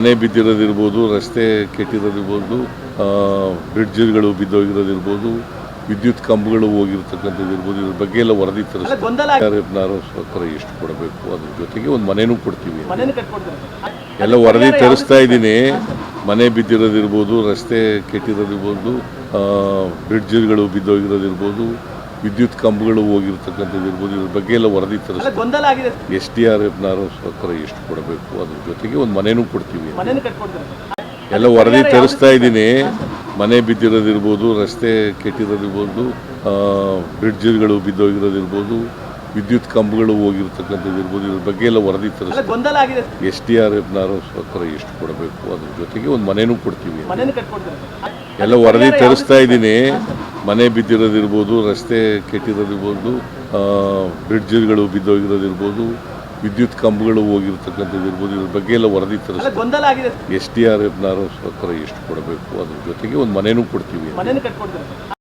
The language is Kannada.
ಮನೆ ಬಿದ್ದಿರೋದಿರ್ಬೋದು ರಸ್ತೆ ಕೆಟ್ಟಿರೋದಿರ್ಬೋದು ಬ್ರಿಡ್ಜ್ಗಳು ಬಿದ್ದೋಗಿರೋದಿರ್ಬೋದು ವಿದ್ಯುತ್ ಕಂಬಗಳು ಹೋಗಿರ್ತಕ್ಕಂಥದ್ದು ಇರ್ಬೋದು ಇದ್ರ ಬಗ್ಗೆ ಎಲ್ಲ ವರದಿ ಸರ್ಕಾರ ಎಷ್ಟು ಕೊಡಬೇಕು ಅದ್ರ ಜೊತೆಗೆ ಒಂದು ಮನೆನೂ ಕೊಡ್ತೀವಿ ಎಲ್ಲ ವರದಿ ತರಿಸ್ತಾ ಇದ್ದೀನಿ. ಮನೆ ಬಿದ್ದಿರೋದಿರ್ಬೋದು ರಸ್ತೆ ಕೆಟ್ಟಿರೋದಿರ್ಬೋದು ಬ್ರಿಡ್ಜ್ಗಳು ಬಿದ್ದೋಗಿರೋದಿರ್ಬೋದು ವಿದ್ಯುತ್ ಕಂಬಗಳು ಹೋಗಿರ್ತಕ್ಕಂಥದ್ದು ಇರ್ಬೋದು ಇದ್ರ ಬಗ್ಗೆ ಎಲ್ಲ ವರದಿ ತರಿಸ್ತಾರೆ. ಎಸ್ ಡಿ ಆರ್ ಎಫ್ನಾರು ಸರ್ಕಾರ ಎಷ್ಟು ಕೊಡಬೇಕು ಅದ್ರ ಜೊತೆಗೆ ಒಂದು ಮನೆನೂ ಕೊಡ್ತೀವಿ. ಎಲ್ಲ ವರದಿ ತರಿಸ್ತಾ ಇದ್ದೀನಿ. ಮನೆ ಬಿದ್ದಿರೋದಿರ್ಬೋದು ರಸ್ತೆ ಕೆಟ್ಟಿರೋದಿರ್ಬೋದು ಬ್ರಿಡ್ಜ್ಗಳು ಬಿದ್ದೋಗಿರೋದಿರ್ಬೋದು ವಿದ್ಯುತ್ ಕಂಬಗಳು ಹೋಗಿರ್ತಕ್ಕಂಥದ್ದು ಇರ್ಬೋದು ಇದ್ರ ಬಗ್ಗೆ ಎಲ್ಲ ವರದಿ ತರಿಸ್ತಾರೆ. ಎಸ್ ಡಿ ಆರ್ ಎಫ್ನಾರು ಸರ್ಕಾರ ಎಷ್ಟು ಕೊಡಬೇಕು ಅದ್ರ ಜೊತೆಗೆ ಒಂದು ಮನೆನೂ ಕೊಡ್ತೀವಿ. ಎಲ್ಲ ವರದಿ ತರಿಸ್ತಾ ಇದ್ದೀನಿ. ಮನೆ ಬಿದ್ದಿರೋದಿರ್ಬೋದು ರಸ್ತೆ ಕೆಟ್ಟಿರೋದಿರ್ಬೋದು ಬ್ರಿಡ್ಜ್ಗಳು ಬಿದ್ದೋಗಿರೋದಿರ್ಬೋದು ವಿದ್ಯುತ್ ಕಂಬಗಳು ಹೋಗಿರ್ತಕ್ಕಂಥದ್ದು ಇರ್ಬೋದು ಇದ್ರ ಬಗ್ಗೆ ಎಲ್ಲ ವರದಿ ತರಿಸ್ತಾರೆ. ಎಸ್ ಡಿ ಆರ್ ಎಫ್ನಾರು ಸರ್ಕಾರ ಎಷ್ಟು ಕೊಡಬೇಕು ಅದ್ರ ಜೊತೆಗೆ ಒಂದು ಮನೆನೂ ಕೊಡ್ತೀವಿ.